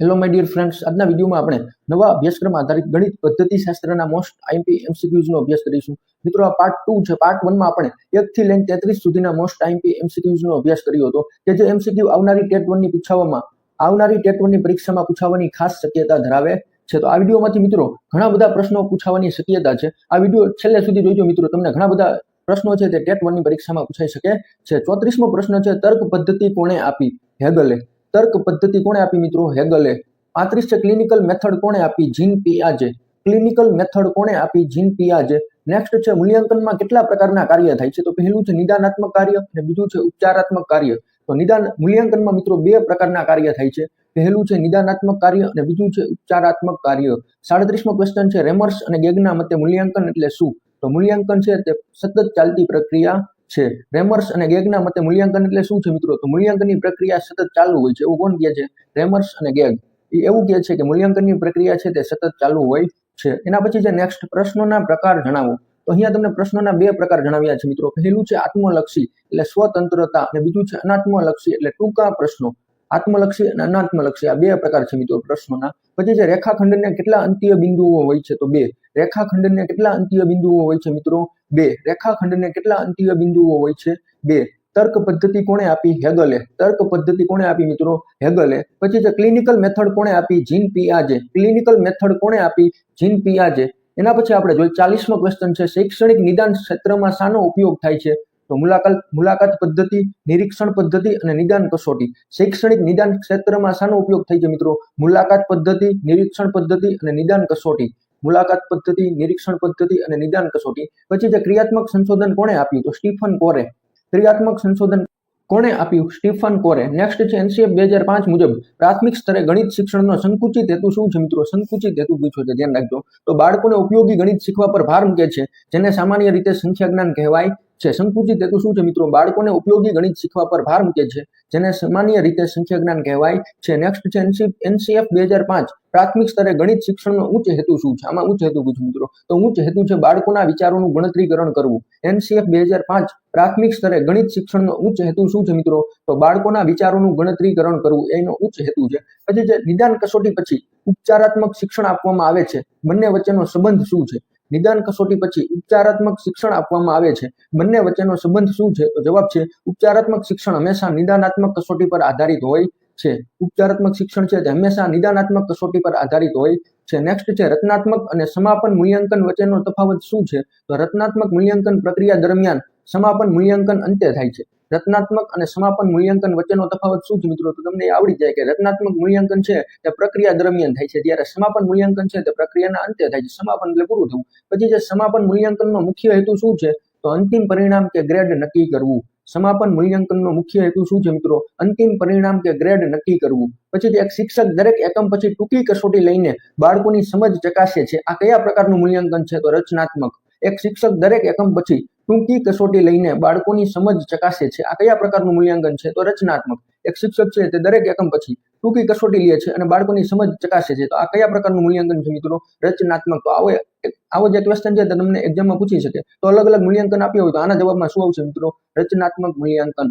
Hello my dear friends આજના વિડીયોમાં આપણે નવા અભ્યાસક્રમ આધારિત ગણિત પદ્ધતિ શાસ્ત્રના મોસ્ટ આઈએમપી એમસીક્યુઝનો અભ્યાસ કરીશું. મિત્રો, આ પાર્ટ ટુ છે. પાર્ટ વનમાં આપણે એકથી લઈને તેત્રીસ સુધીના મોસ્ટ આઈએમપી એમસીક્યુઝનો અભ્યાસ કર્યો હતો. કે જે એમસીક્યુ આવનારી ટેટ વનની પૂછાવામાં, આવનારી ટેટ વનની પરીક્ષામાં પૂછાવાની ખાસ શક્યતા ધરાવે છે. તો આ વિડીયોમાંથી મિત્રો ઘણા બધા પ્રશ્નો પૂછાવાની શક્યતા છે. આ વીડિયો છેલ્લે સુધી જોઈજો મિત્રો. તમને ઘણા બધા પ્રશ્નો છે તે ટેટ વનની પરીક્ષામાં પૂછાઈ શકે છે. ચોત્રીસમો પ્રશ્ન છે, તર્ક પદ્ધતિ કોણે આપી? હેગલે. તર્ક પદ્ધતિ કોણે આપી મિત્રો? હેગલે. પાંત્રીસ છે ક્લિનિકલ મેથડ કોણે આપી? જીન પિયાજે. ક્લિનિકલ મેથડ કોણે આપી? જીન પિયાજે. નેક્સ્ટ છે મૂલ્યાંકનમાં કેટલા પ્રકારના કાર્ય થાય છે? તો પહેલું છે નિદાનાત્મક કાર્ય અને બીજું છે ઉપચારાત્મક કાર્ય. તો નિદાન, મૂલ્યાંકનમાં મિત્રો બે પ્રકારના કાર્ય થાય છે. પહેલું છે નિદાનાત્મક કાર્ય અને બીજું છે ઉપચારાત્મક કાર્ય. સાડત્રીસમો ક્વેશ્ચન છે રેમર્સ અને ગેગના મતે મૂલ્યાંકન એટલે શું? તો મૂલ્યાંકન છે તે સતત ચાલતી પ્રક્રિયા છે. રેમર્સ અને ગેગના મતે મૂલ્યાંકન એટલે શું છે મિત્રો? તો મૂલ્યાંકનની પ્રક્રિયા સતત ચાલુ હોય છે, એવું કોણ કહે છે? રેમર્સ અને ગેગ એ એવું કહે છે કે મૂલ્યાંકનની પ્રક્રિયા છે તે સતત ચાલુ હોય છે. એના પછી જે નેક્સ્ટ પ્રશ્નોના પ્રકાર જણાવો. તો અહીંયા તમને પ્રશ્નોના બે પ્રકાર જણાવ્યા છે મિત્રો. પહેલું છે આત્મલક્ષી, એટલે સ્વતંત્રતા અને બીજું છે અનાત્મલક્ષી, એટલે ટૂંકા પ્રશ્નો. આત્મલક્ષી અને અનાત્મલક્ષી, આ બે પ્રકાર છે મિત્રો પ્રશ્નોના. પછી છે રેખાખંડને કેટલા અંત્ય બિંદુઓ હોય છે? તો બે. રેખાખંડને કેટલા અંત્ય બિંદુઓ હોય છે મિત્રો? બે, રેખાખંડને કેટલા અંતિય બિંદુઓ હોય છે? બે, તર્ક પદ્ધતિ કોણે આપી? હેગલે. તર્ક પદ્ધતિ કોણે આપી મિત્રો? હેગલે. પછી છે ક્લિનિકલ મેથડ કોણે આપી? જીન પિયાજે. ક્લિનિકલ મેથડ કોણે આપી? જીન પિયાજે. એના પછી આપણે જોઈએ, ચાલીસમો ક્વેશ્ચન છે, શૈક્ષણિક નિદાન ક્ષેત્રમાં શાનો ઉપયોગ થાય છે? તો મુલાકાત મુલાકાત પદ્ધતિ, નિરીક્ષણ પદ્ધતિ અને નિદાન કસોટી. શૈક્ષણિક નિદાન ક્ષેત્રમાં શાનો ઉપયોગ થાય છે મિત્રો? મુલાકાત પદ્ધતિ, નિરીક્ષણ પદ્ધતિ અને નિદાન કસોટી. મુલાકાત પદ્ધતિ, નિરીક્ષણ પદ્ધતિ અને નિદાન કસોટી. પછી જે ક્રિયાત્મક સંશોધન કોણે આપ્યું તો સ્ટીફન કોરે. ક્રિયાત્મક સંશોધન કોણે આપ્યું? સ્ટીફન કોરે. નેક્સ્ટ છે એનસીએફ બે હજાર પાંચ મુજબ, પ્રાથમિક સ્તરે ગણિત શિક્ષણનો સંકુચિત હેતુ શું છે મિત્રો? સંકુચિત હેતુ પૂછો છે, ધ્યાન રાખજો. તો બાળકોને ઉપયોગી ગણિત શીખવા પર ભાર મૂકે છે, જેને સામાન્ય રીતે સંખ્યા જ્ઞાન કહેવાય. છે સંકુચિત હેતુ શું છે મિત્રો? બાળકોને ઉપયોગી ગણિત શીખવા પર ભાર મૂકે છે, જેને સામાન્ય રીતે સંખ્યા જ્ઞાન કહેવાય છે. નેક્સ્ટ છે એનસીએફ બે હજાર પાંચ, પ્રાથમિક સ્તરે ગણિત શિક્ષણનો ઉચ્ચ હેતુ શું છે? આમાં ઉચ્ચ હેતુ પૂછું મિત્રો. તો ઉચ્ચ હેતુ છે બાળકોના વિચારોનું ગણતરીકરણ કરવું. એનસીએફ બે હજાર પાંચ, પ્રાથમિક સ્તરે ગણિત શિક્ષણનો ઉચ્ચ હેતુ શું છે મિત્રો? તો બાળકોના વિચારોનું ગણતરીકરણ કરવું, એનો ઉચ્ચ હેતુ છે. પછી જે નિદાન કસોટી પછી ઉપચારાત્મક શિક્ષણ આપવામાં આવે છે. બંને વચ્ચેનો સંબંધ શું છે? નિદાન કસોટી પછી ઉપચારાત્મક શિક્ષણ આપવામાં આવે છે. બંને વચ્ચેનો સંબંધ શું છે? તો જવાબ છે, ઉપચારાત્મક શિક્ષણ હંમેશા નિદાનાત્મક કસોટી પર આધારિત હોય છે. ઉપચારાત્મક શિક્ષણ છે તે હંમેશા નિદાનાત્મક કસોટી પર આધારિત હોય છે. નેક્સ્ટ છે, રચનાત્મક અને સમાપન મૂલ્યાંકન વચ્ચેનો તફાવત શું છે? તો રચનાત્મક મૂલ્યાંકન પ્રક્રિયા દરમિયાન સમાપન મૂલ્યાંકન અંતે થાય છે. રચનાત્મક અને સમાપન મૂલ્યાંકન વચ્ચેનો તફાવત શું છે મિત્રો? તો તમને આવડી જાય કે રચનાત્મક મૂલ્યાંકન છે તે પ્રક્રિયા દરમિયાન થાય છે. જ્યારે સમાપન મૂલ્યાંકન છે તે પ્રક્રિયાના અંતે થાય છે. સમાપન એટલે પૂરું થવું. પછી જે સમાપન મૂલ્યાંકનનો મુખ્ય હેતુ શું છે? તો અંતિમ પરિણામ કે ગ્રેડ નક્કી કરવું. સમાપન મૂલ્યાંકનનો મુખ્ય હેતુ શું છે મિત્રો? અંતિમ પરિણામ કે ગ્રેડ નક્કી કરવું. પછી એક શિક્ષક દરેક એકમ પછી ટૂંકી કસોટી લઈને બાળકોની સમજ ચકાસે છે આ કયા પ્રકારનું મૂલ્યાંકન છે? તો રચનાત્મક. એક શિક્ષક દરેક એકમ પછી ટૂંકી કસોટી લઈને બાળકોની સમજ ચકાસે છે. આ કયા પ્રકારનું મૂલ્યાંકન છે? તો રચનાત્મક. એક શિક્ષક છે તે દરેક એકમ પછી ટૂંકી કસોટી લે છે અને બાળકોની સમજ ચકાસે છે. તો આ કયા પ્રકારનું મૂલ્યાંકન છે મિત્રો? રચનાત્મક. તો આવો આવો જે ક્વેશ્ચન છે તે તમને એક્ઝામમાં પૂછી શકે. તો અલગ અલગ મૂલ્યાંકન આપ્યું હોય તો આના જવાબમાં શું આવશે મિત્રો? રચનાત્મક મૂલ્યાંકન.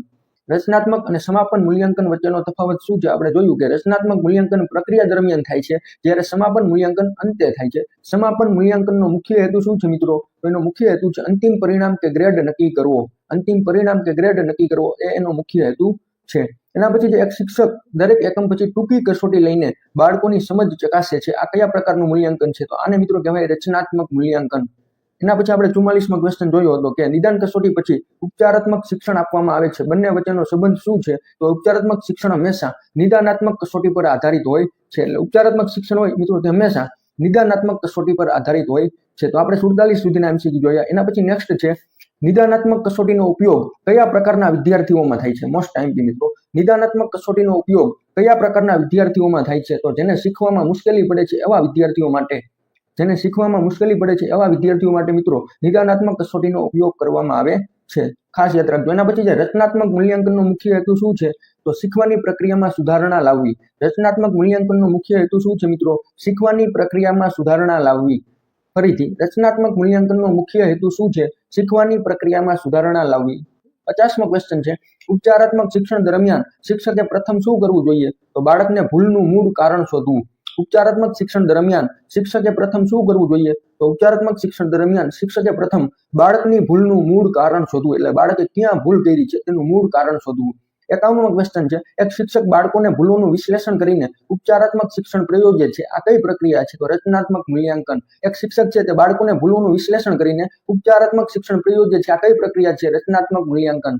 રચનાત્મક અને સમાપન મૂલ્યાંકન વચ્ચેનો તફાવત શું છે? આપણે જોયું કે રચનાત્મક મૂલ્યાંકન પ્રક્રિયા દરમિયાન થાય છે, જ્યારે સમાપન મૂલ્યાંકન અંતે થાય છે. સમાપન મૂલ્યાંકનનો મુખ્ય હેતુ શું છે મિત્રો? તો એનો મુખ્ય હેતુ છે અંતિમ પરિણામ કે ગ્રેડ નક્કી કરવો. અંતિમ પરિણામ કે ગ્રેડ નક્કી કરવો એ એનો મુખ્ય હેતુ છે. એના પછી જે એક શિક્ષક દરેક એકમ પછી ટૂંકી કસોટી લઈને બાળકોની સમજ ચકાસે છે આ કયા પ્રકારનું મૂલ્યાંકન છે? તો આને મિત્રો કહેવાય રચનાત્મક મૂલ્યાંકન. એના પછી આપણે ચુમ્માલીસમાં ક્વેશ્ચન જોયો હતો કે નિદાન કસોટી પછી ઉપચારાત્મક શિક્ષણ આપવામાં આવે છે. બંને વચ્ચેનો સંબંધ શું છે? તો ઉપચારાત્મક શિક્ષણ હંમેશા નિદાનાત્મક કસોટી પર આધારિત હોય છે. એટલે ઉપચારાત્મક શિક્ષણ હોય મિત્રો તે હંમેશા નિદાનાત્મક કસોટી પર આધારિત હોય છે. તો આપણે સુડતાલીસ સુધીના એમસીક્યુ જોયા. એના પછી નેક્સ્ટ છે નિદાનાત્મક કસોટીનો ઉપયોગ કયા પ્રકારના વિદ્યાર્થીઓમાં થાય છે? મોસ્ટ ટાઈમ મિત્રો. નિદાનાત્મક કસોટીનો ઉપયોગ કયા પ્રકારના વિદ્યાર્થીઓમાં થાય છે? તો જેને શીખવામાં મુશ્કેલી પડે છે એવા વિદ્યાર્થીઓ માટે જેને શીખવામાં મુશ્કેલી પડે છે એવા વિદ્યાર્થીઓ માટે મિત્રો નિદાનાત્મક કસોટીનો ઉપયોગ કરવામાં આવે છે. ખાસ યાદ રાખજો. એના પછી જે રચનાત્મક મૂલ્યાંકનનો મુખ્ય હેતુ શું છે? તો શીખવાની પ્રક્રિયામાં સુધારણા લાવવી. રચનાત્મક મૂલ્યાંકનનો મુખ્ય હેતુ શું છે મિત્રો? શીખવાની પ્રક્રિયામાં સુધારણા લાવવી. ફરીથી, રચનાત્મક મૂલ્યાંકનનો મુખ્ય હેતુ શું છે? શીખવાની પ્રક્રિયામાં સુધારણા લાવવી. પચાસમો ક્વેશ્ચન છે ઉપચારાત્મક શિક્ષણ દરમિયાન શિક્ષકે પ્રથમ શું કરવું જોઈએ? તો બાળકને ભૂલનું મૂળ કારણ શોધવું. ઉપચારાત્મક શિક્ષણ દરમિયાન શિક્ષકે પ્રથમ શું કરવું જોઈએ? તો ઉપચારાત્મક શિક્ષણ દરમિયાન શિક્ષકે પ્રથમ બાળકની ભૂલનું મૂળ કારણ શોધવું. એટલે બાળકે ક્યાં ભૂલ કરી છે? તેનું મૂળ કારણ શોધવું. એકાવનમો ક્વેશ્ચન છે. એક શિક્ષક બાળકોને ભૂલોનું વિશ્લેષણ કરીને ઉપચારાત્મક શિક્ષણ પ્રયોજે છે. આ કઈ પ્રક્રિયા છે? તો રચનાત્મક મૂલ્યાંકન. એક શિક્ષક છે તે બાળકોને ભૂલોનું વિશ્લેષણ કરીને ઉપચારાત્મક શિક્ષણ પ્રયોજે છે. આ કઈ પ્રક્રિયા છે? રચનાત્મક મૂલ્યાંકન.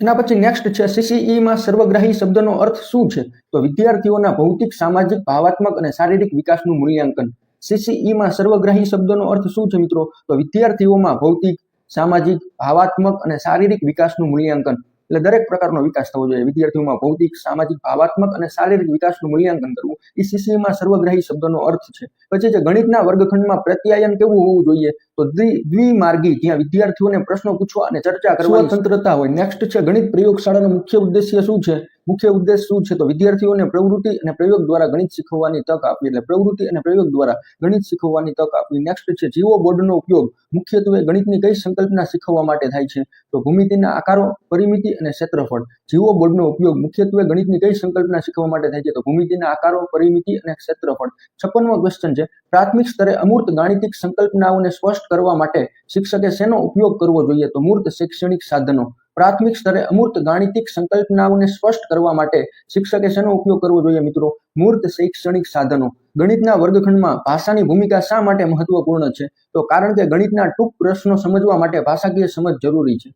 એના પછી નેક્સ્ટ છે સીસીઈમાં માં સર્વગ્રાહી શબ્દનો અર્થ શું છે? તો વિદ્યાર્થીઓના ભૌતિક, સામાજિક, ભાવાત્મક અને શારીરિક વિકાસનું મૂલ્યાંકન. સીસીઈમાં માં સર્વગ્રાહી શબ્દનો અર્થ શું છે મિત્રો? તો વિદ્યાર્થીઓમાં ભૌતિક, સામાજિક, ભાવાત્મક અને શારીરિક વિકાસનું મૂલ્યાંકન. એટલે દરેક પ્રકારનો વિકાસ થવો જોઈએ. વિદ્યાર્થીઓમાં ભૌતિક, સામાજિક, ભાવાત્મક અને શારીરિક વિકાસનું મૂલ્યાંકન કરવું એ CCE માં સર્વગ્રાહી શબ્દનો અર્થ છે. પછી છે ગણિતના વર્ગખંડમાં પ્રત્યાયન કેવું હોવું જોઈએ, તો દ્વિ- દ્વિમાર્ગી જ્યાં વિદ્યાર્થીઓને પ્રશ્નો પૂછવા અને ચર્ચા કરવા સ્વતંત્રતા હોય. નેક્સ્ટ છે ગણિત પ્રયોગશાળાનો મુખ્ય ઉદ્દેશ્ય શું છે? મુખ્ય ઉદ્દેશ શું છે? તો વિદ્યાર્થીઓને પ્રવૃત્તિ અને પ્રયોગ દ્વારા ગણિત શીખવવાની તક આપવી. એટલે પ્રવૃત્તિ અને પ્રયોગ દ્વારા ગણિત શીખવવાની તક આપવી. નેક્સ્ટ છે, જીવો બોર્ડનો ઉપયોગ મુખ્યત્વે ગણિતની કઈ સંકલ્પના શીખવવા માટે થાય છે? તો ભૂમિતિના આકારો, પરિમિતિ અને ક્ષેત્રફળ. જીવો બોર્ડનો ઉપયોગ મુખ્યત્વે ગણિતની કઈ સંકલ્પના શીખવવા માટે થાય છે? તો ભૂમિતિના આકારો, પરિમિતિ અને ક્ષેત્રફળ. છપ્પનમો ક્વેશ્ચન છે, પ્રાથમિક સ્તરે અમૂર્ત ગાણિતિક સંકલ્પનાઓને સ્પષ્ટ કરવા માટે શિક્ષકે શેનો ઉપયોગ કરવો જોઈએ? તો મૂર્ત શૈક્ષણિક સાધનો. પ્રાથમિક સ્તરે અમૂર્ત ગાણિતિક સંકલ્પનાઓને સ્પષ્ટ કરવા માટે શિક્ષકે શેનો ઉપયોગ કરવો જોઈએ મિત્રો? મૂર્ત શૈક્ષણિક સાધનો. ગણિતના વર્ગખંડમાં ભાષાની ભૂમિકા શા માટે મહત્વપૂર્ણ છે? તો કારણ કે ગણિતના ટૂંક પ્રશ્નો સમજવા માટે ભાષાકીય સમજ જરૂરી છે.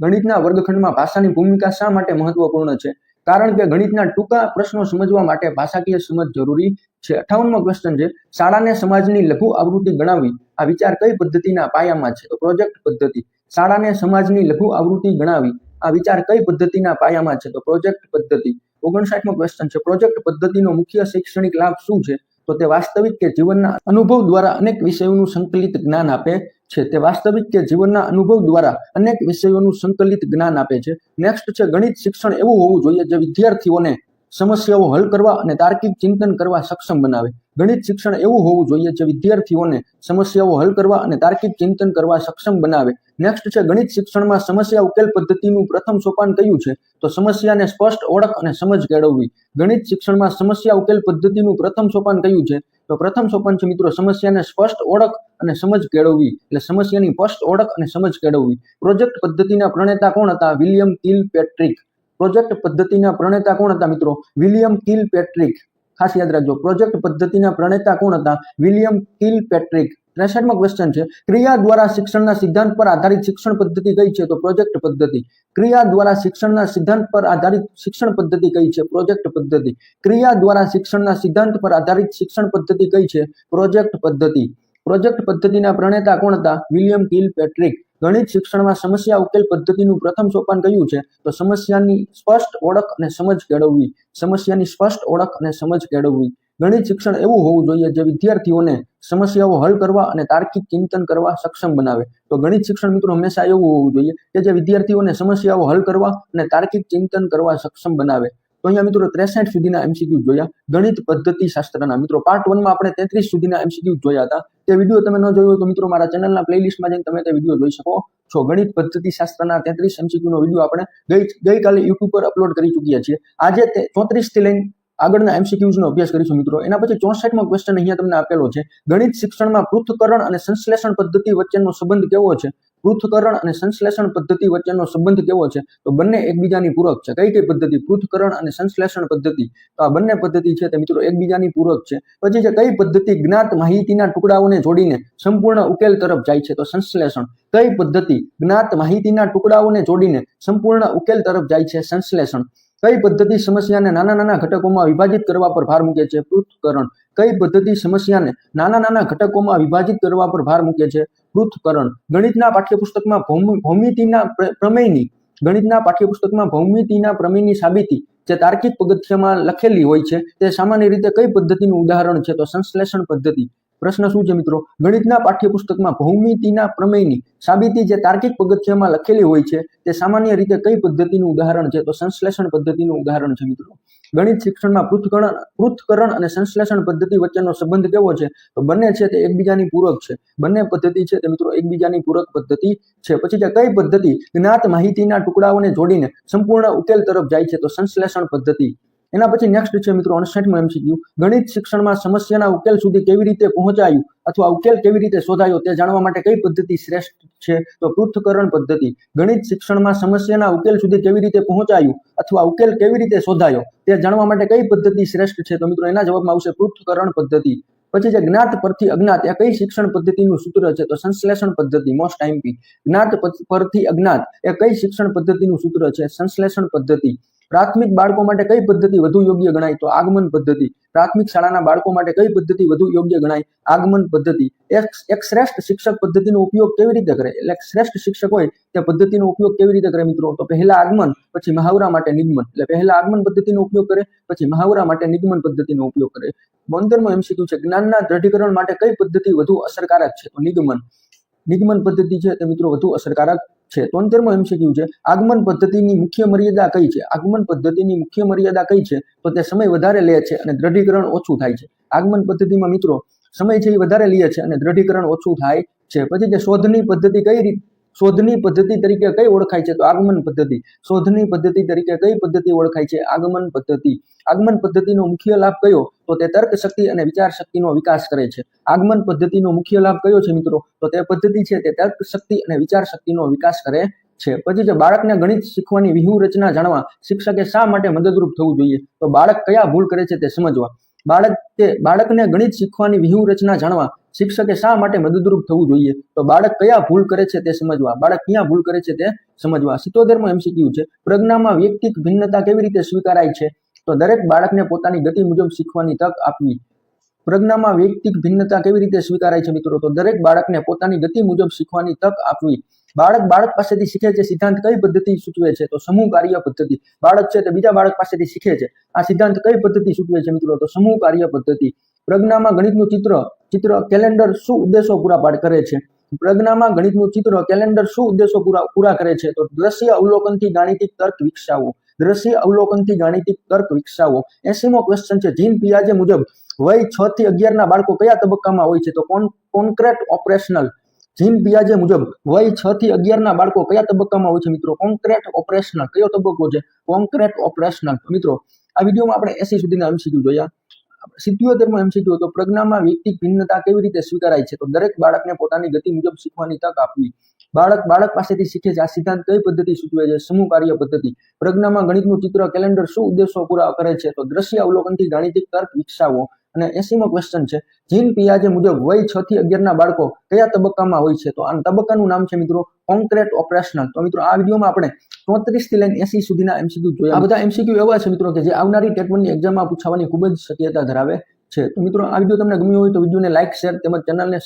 ગણિતના વર્ગખંડમાં ભાષાની ભૂમિકા શા માટે મહત્વપૂર્ણ છે? કારણ કે ગણિતના ટૂંકા પ્રશ્નો સમજવા માટે ભાષાકીય સમજ જરૂરી છે. અઠાવનમો ક્વેશ્ચન છે, શાળાને સમાજની લઘુ આવૃત્તિ ગણાવી. આ વિચાર કઈ પદ્ધતિના પાયામાં છે? તો પ્રોજેક્ટ પદ્ધતિ. શાળાને સમાજની લઘુ આવૃત્તિ ગણાવી આ વિચાર કઈ પદ્ધતિના પાયામાં છે? તો પ્રોજેક્ટ પદ્ધતિ. ઓગણસાઠમો ક્વેશ્ચન છે. પ્રોજેક્ટ પદ્ધતિનો મુખ્ય શૈક્ષણિક લાભ શું છે? તો તે વાસ્તવિક કે જીવનના અનુભવ દ્વારા અનેક વિષયોનું સંકલિત જ્ઞાન આપે છે. તે વાસ્તવિક કે જીવનના અનુભવ દ્વારા અનેક વિષયોનું સંકલિત જ્ઞાન આપે છે. નેક્સ્ટ છે, ગણિત શિક્ષણ એવું હોવું જોઈએ જે વિદ્યાર્થીઓને સમસ્યાઓ હલ કરવા અને તાર્કિક ચિંતન કરવા સક્ષમ બનાવે. ગણિત શિક્ષણ એવું હોવું જોઈએ જે વિદ્યાર્થીઓને સમસ્યાઓ હલ કરવા અને તાર્કિક ચિંતન કરવા સક્ષમ બનાવે. નેક્સ્ટ છે, ગણિત શિક્ષણમાં સમસ્યા ઉકેલ પદ્ધતિનું પ્રથમ સોપાન કયું છે? તો સમસ્યાને સ્પષ્ટ ઓળખ અને સમજ કેળવવી. ગણિત શિક્ષણમાં સમસ્યા ઉકેલ પદ્ધતિનું પ્રથમ સોપાન કયું છે? તો પ્રથમ સોપાન છે, મિત્રો, સમસ્યાને સ્પષ્ટ ઓળખ અને સમજ કેળવવી. એટલે સમસ્યાની સ્પષ્ટ ઓળખ અને સમજ કેળવવી. પ્રોજેક્ટ પદ્ધતિના પ્રણેતા કોણ હતા? William kill Patrick. પ્રોજેક્ટ પદ્ધતિના પ્રણેતા કોણ હતા મિત્રો? વિલિયમ કિલ પેટ્રિક ખાસ યાદ રાખજો પ્રોજેક્ટ પદ્ધતિના પ્રણેતા કોણ હતા? વિલિયમ કિલ પેટ્રિક ત્રેસઠમો ક્વેશ્ચન છે, ક્રિયા દ્વારા શિક્ષણના સિદ્ધાંત પર આધારિત શિક્ષણ પદ્ધતિ કઈ છે? તો પ્રોજેક્ટ પદ્ધતિ. ક્રિયા દ્વારા શિક્ષણના સિદ્ધાંત પર આધારિત શિક્ષણ પદ્ધતિ કઈ છે? પ્રોજેક્ટ પદ્ધતિ. ક્રિયા દ્વારા શિક્ષણના સિદ્ધાંત પર આધારિત શિક્ષણ પદ્ધતિ કઈ છે? પ્રોજેક્ટ પદ્ધતિ. પ્રોજેક્ટ પદ્ધતિના પ્રણેતા કોણ હતા? વિલિયમ કિલ પેટ્રિક ગણિત શિક્ષણમાં સમસ્યા ઉકેલ પદ્ધતિનું પ્રથમ સોપાન કયું છે? તો સમસ્યાની સ્પષ્ટ ઓળખ અને સમજ કેળવવી. સમસ્યાની સ્પષ્ટ ઓળખ અને સમજ કેળવવી. ગણિત શિક્ષણ એવું હોવું જોઈએ જે વિદ્યાર્થીઓને સમસ્યાઓ હલ કરવા અને તાર્કિક ચિંતન કરવા સક્ષમ બનાવે. તો ગણિત શિક્ષણ મિત્રો હંમેશા એવું હોવું જોઈએ કે જે વિદ્યાર્થીઓને સમસ્યાઓ હલ કરવા અને તાર્કિક ચિંતન કરવા સક્ષમ બનાવે. તો અહીંયા મિત્રો ત્રેસઠ સુધીના એમસીક્યુ જોયા. ગણિત પદ્ધતિ શાસ્ત્રના મિત્રો પાર્ટ વનમાં આપણે તેત્રીસ સુધીના એમસીક્યુ જોયા હતા. તે વીડિયો તમે ન જોયો તો મિત્રો મારા ચેનલના પ્લેલિસ્ટમાં જઈને તમે તે વીડિયો જોઈ શકો. છો ગણિત પદ્ધતિ શાસ્ત્રના તેત્રીસ એમસીક્યુ નો વીડિયો આપણે ગઈ, ગઈકાલે યુટ્યુબ પર અપલોડ કરી ચૂક્યા છીએ. આજે તે ચોત્રીસથી લઈને આગળના MCQs નો અભ્યાસ કરીશું મિત્રો. એના પછી ચોસઠમો ક્વેશ્ચન અહીંયા તમને આપેલો છે. ગણિત શિક્ષણમાં પૃથ્થકરણ અને સંશ્લેષણ પદ્ધતિ વચ્ચેનો સંબંધ કેવો છે? પૃથ્થકરણ અને સંશ્લેષણ પદ્ધતિ વચ્ચેનો સંબંધ કેવો છે? તો બંને એકબીજાની પૂરક છે. કઈ કઈ પદ્ધતિ? પૃથ્થકરણ અને સંશ્લેષણ પદ્ધતિ. તો આ બંને પદ્ધતિ છે તે મિત્રો એકબીજાની પૂરક છે. પછી છે કઈ પદ્ધતિ જ્ઞાત માહિતીના ટુકડાઓને જોડીને સંપૂર્ણ ઉકેલ તરફ જાય છે? તો સંશ્લેષણ. કઈ પદ્ધતિ જ્ઞાત માહિતીના ટુકડાઓને જોડીને સંપૂર્ણ ઉકેલ તરફ જાય છે? સંશ્લેષણ. કઈ પદ્ધતિ સમસ્યાને નાના નાના ઘટકોમાં વિભાજિત કરવા પર ભાર મૂકે છે? પૃથ્થકરણ. કઈ પદ્ધતિ સમસ્યાને નાના નાના ઘટકોમાં વિભાજિત કરવા પર ભાર મૂકે છે? પૃથ્થકરણ ગણિતના પાઠ્યપુસ્તકમાં ભૌમ- ભૌમિતિના પ્ર- પ્રમેયની, ગણિતના પાઠ્યપુસ્તકમાં ભૌમિતિના પ્રમેયની સાબિતી જે તાર્કિક પગથિયામાં લખેલી હોય છે, તે સામાન્ય રીતે કઈ પદ્ધતિનું ઉદાહરણ છે? તો સંશ્લેષણ પદ્ધતિ. પ્રશ્ન શું છે મિત્રો? ગણિતના પાઠ્યપુસ્તકમાં ભૌમિતિના પ્રમેયની સાબિતી જે તાર્કિક પગથિયામાં લખેલી હોય છે, તે સામાન્ય રીતે કઈ પદ્ધતિનું ઉદાહરણ છે? તો સંશ્લેષણ પદ્ધતિનું ઉદાહરણ છે મિત્રો. ગણિત શિક્ષણમાં પૃથ્થકરણ પૃથ્થકરણ અને સંશ્લેષણ પદ્ધતિ વચ્ચેનો સંબંધ કેવો છે? તો બંને છે તે એકબીજાની પૂરક છે. બંને પદ્ધતિ છે તે મિત્રો એકબીજાની પૂરક પદ્ધતિ છે. પછી જે કઈ પદ્ધતિ જ્ઞાત માહિતીના ટુકડાઓને જોડીને સંપૂર્ણ ઉકેલ તરફ જાય છે? તો સંશ્લેષણ પદ્ધતિ. એના પછી નેક્સ્ટ છે મિત્રો અડસઠમો એમસીક્યુ ગણિત શિક્ષણમાં સમસ્યાના ઉકેલ સુધી કેવી રીતે પહોંચાયું અથવા ઉકેલ કેવી રીતે શોધાયો તે જાણવા માટે કઈ પદ્ધતિ શ્રેષ્ઠ છે? તો પૃથ્થકરણ પદ્ધતિ. ગણિત શિક્ષણમાં સમસ્યાના ઉકેલ સુધી કેવી રીતે પહોંચાયું અથવા ઉકેલ કેવી રીતે શોધાયો તે જાણવા માટે કઈ પદ્ધતિ શ્રેષ્ઠ છે? તો મિત્રો એના જવાબમાં આવશે પૃથ્થકરણ પદ્ધતિ. પછી જે જ્ઞાત પરથી અજ્ઞાત. એ કઈ શિક્ષણ પદ્ધતિનું સૂત્ર છે? તો સંશ્લેષણ પદ્ધતિ મોસ્ટ આઈમ્પી જ્ઞાત પરથી અજ્ઞાત. એ કઈ શિક્ષણ પદ્ધતિનું સૂત્ર છે? સંશ્લેષણ પદ્ધતિ. પ્રાથમિક બાળકો માટે કઈ પદ્ધતિ વધુ યોગ્ય ગણાય તો આગમન પદ્ધતિ. પ્રાથમિક શાળાના બાળકો માટે કઈ પદ્ધતિ વધુ યોગ્ય ગણાય? આગમન પદ્ધતિ. એક શ્રેષ્ઠ શિક્ષક પદ્ધતિનો ઉપયોગ કેવી રીતે કરે? એટલે શ્રેષ્ઠ શિક્ષક હોય તે પદ્ધતિનો ઉપયોગ કેવી રીતે કરે મિત્રો? તો પહેલા આગમન, પછી મહાવરા માટે નિગમન. એટલે પહેલા આગમન પદ્ધતિનો ઉપયોગ કરે, પછી મહાવરા માટે નિગમન પદ્ધતિનો ઉપયોગ કરે. બોતેરમો એમસીક્યુ છે, જ્ઞાનના દ્રઢીકરણ માટે કઈ પદ્ધતિ વધુ અસરકારક છે? તો નિગમન. નિગમન પદ્ધતિ છે તે મિત્રો વધુ અસરકારક છે. તોતેરમો એમસીક્યુ છે. આગમન પદ્ધતિની મુખ્ય મર્યાદા કઈ છે? આગમન પદ્ધતિની મુખ્ય મર્યાદા કઈ છે? તો તે સમય વધારે લે છે અને દ્રઢીકરણ ઓછું થાય છે. આગમન પદ્ધતિમાં મિત્રો, સમય છે એ વધારે લે છે અને દ્રઢીકરણ ઓછું થાય છે. પછી તે શોધની પદ્ધતિ કઈ રીત? શોધની પદ્ધતિ તરીકે કઈ ઓળખાય છે? તો આગમન પદ્ધતિ. શોધની પદ્ધતિ તરીકે કઈ પદ્ધતિ ઓળખાય છે? આગમન પદ્ધતિ. આગમન પદ્ધતિનો મુખ્ય લાભ કયો? તો તે તર્ક શક્તિ અને વિચાર શક્તિનો વિકાસ કરે છે. આગમન પદ્ધતિનો મુખ્ય લાભ કયો છે મિત્રો? તો તે પદ્ધતિ છે તે તર્ક શક્તિ અને વિચાર શક્તિનો વિકાસ કરે છે. પછી જે બાળકને ગણિત શીખવાની વ્યૂહરચના જાણવા શિક્ષકે શા માટે મદદરૂપ થવું જોઈએ? તો બાળક કયા ભૂલ કરે છે તે સમજવા. બાળક તે બાળકને ગણિત શીખવાની વ્યૂહરચના જાણવા શિક્ષકે શા માટે મદદરૂપ થવું જોઈએ? તો બાળક કયા ભૂલ કરે છે તે સમજવા. બાળક ક્યાં ભૂલ કરે છે તે સમજવા. સિત્તોતેરમો એમસીક્યુ છે. પ્રજ્ઞામાં વ્યક્તિક ભિન્નતા કેવી રીતે સ્વીકારાય છે? તો દરેક બાળકને પોતાની ગતિ મુજબ શીખવાની તક આપવી. પ્રજ્ઞામાં વૈયક્તિક ભિન્નતા કેવી રીતે સ્વીકારાય છે મિત્રો? તો દરેક બાળકને પોતાની ગતિ મુજબ શીખવાની તક આપવી. બાળક બાળક પાસેથી શીખે છે સિદ્ધાંત કઈ પદ્ધતિ સૂચવે છે? તો સમૂહ કાર્ય પદ્ધતિ. બાળક છે તે બીજા બાળક પાસેથી શીખે છે. આ સિદ્ધાંત કઈ પદ્ધતિ સૂચવે છે મિત્રો? તો સમૂહ કાર્ય પદ્ધતિ. પ્રજ્ઞામાં ગણિતનું ચિત્ર ચિત્ર કેલેન્ડર શું ઉદ્દેશો પૂરા પાડ કરે છે? પ્રજ્ઞામાં ગણિતનું ચિત્ર, કેલેન્ડર શું ઉદ્દેશો પૂરા પૂરા કરે છે? તો દ્રશ્ય અવલોકનથી ગાણિતિક તર્ક વિકસાવો. દ્રશ્ય અવલોકનથી ગાણિતિક તર્ક વિકસાવો. એસીમો ક્વેશ્ચન છે. જીન પિયાજે મુજબ વય છ થી અગિયાર ના બાળકો કયા તબક્કામાં હોય છે? તો કોન્ક્રેટ ઓપરેશનલ. જીન પિયાજે મુજબ વય છ થી અગિયાર ના બાળકો કયા તબક્કામાં હોય છે મિત્રો? Concrete operational. કયો તબક્કો છે? Concrete operational. મિત્રો, આ વિડીયોમાં આપણે એસી સુધીના એમસીક્યુ જોયા. સિત્યોતેરમાં એમસીક્યુ તો પ્રજ્ઞામાં વ્યક્તિક ભિન્નતા કેવી રીતે સ્વીકારાય છે? તો દરેક બાળકને પોતાની ગતિ મુજબ શીખવાની તક આપવી. બાળક બાળક પાસેથી શીખે છે. આ સિદ્ધાંત કઈ પદ્ધતિ સૂચવે છે? સમૂહ કાર્ય પદ્ધતિ. પ્રજ્ઞામાં ગણિતનું ચિત્ર, કેલેન્ડર, શું ઉદ્દેશો પૂરા કરે છે? તો દ્રશ્ય અવલોકનથી ગાણિતિક તર્ક વિકસાવો. અને એસીમો ક્વેશ્ચન છે. જીન પિયાજે મુજબ વય છ થી અગિયાર ના બાળકો કયા તબક્કામાં હોય છે? તો આ તબક્કાનું નામ છે મિત્રો કોન્ક્રેટ ઓપરેશનલ. તો મિત્રો, આ વિડીયોમાં આપણે ચોત્રીસથી લઈને એસી સુધીના એમસીક્યુ જોયા. આ બધા એમસીક્યુ એવા છે મિત્રો કે જે આવનારી ટેટવનની એક્ઝામમાં પૂછાવાની ખૂબ જ શક્યતા ધરાવે છે. તો મિત્રો, આ વીડિયો તમને ગમ્યો હોય તો વિડીયોને લાઇક શેર તેમજ ચેનલને